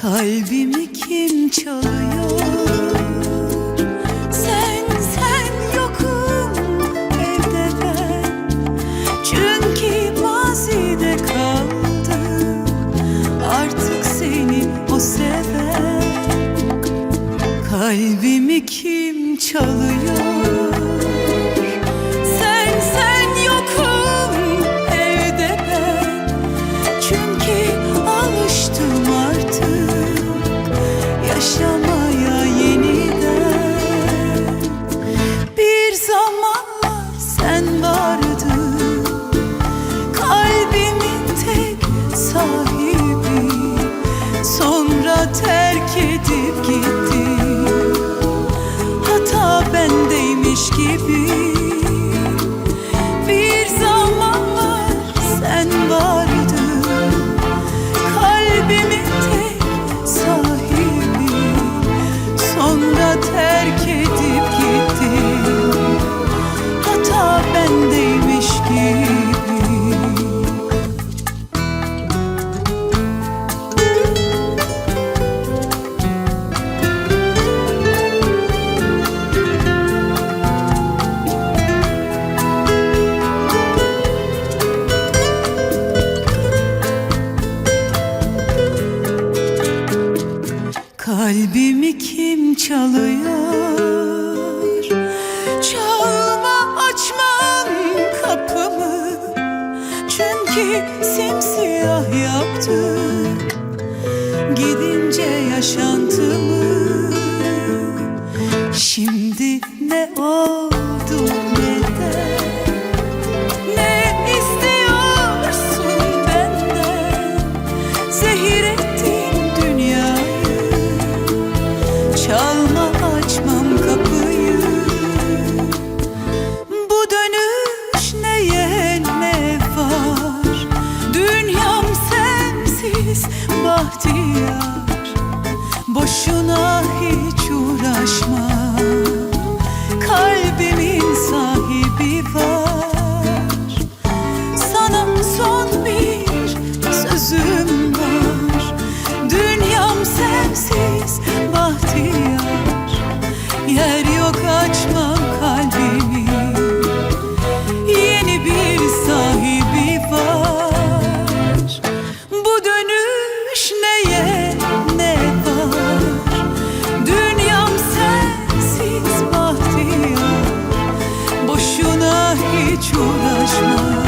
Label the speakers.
Speaker 1: Kalbimi kim çalıyor? Kalbimi kim çalıyor? güneş Kalbimi kim çalıyor? Çalma açmam kapımı. Çünkü simsiyah yaptın Gidince yaşantımı. Şimdi ne oldu neden Ne istiyorsun benden? Zehir ettin bahtiyar Boşuna hiç uğraşma. Kalbimin hiç uğraşma.